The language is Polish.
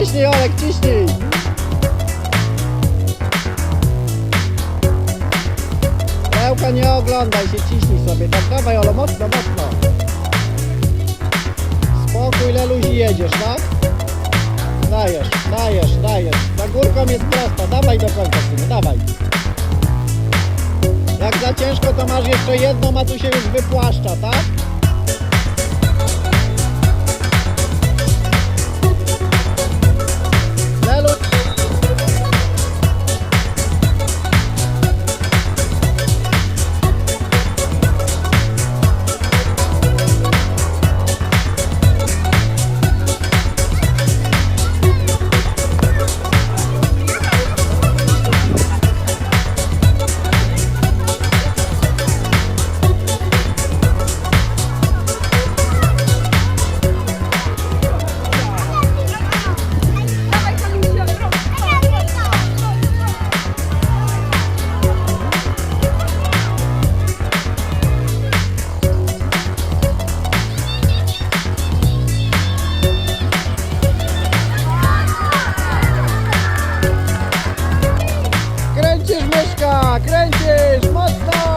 Ciśnij Olek, ciśnij! Pełka nie oglądaj się, ciśnij sobie. Tak dawaj Olo, mocno, mocno. Spokój, leluzi jedziesz, tak? Dajesz, dajesz, dajesz. Za górką jest prosta, dawaj do końca, synu, dawaj. Jak za ciężko, to masz jeszcze jedną, a tu się już wypłaszcza, tak? Piątka, kręcisz, mocno!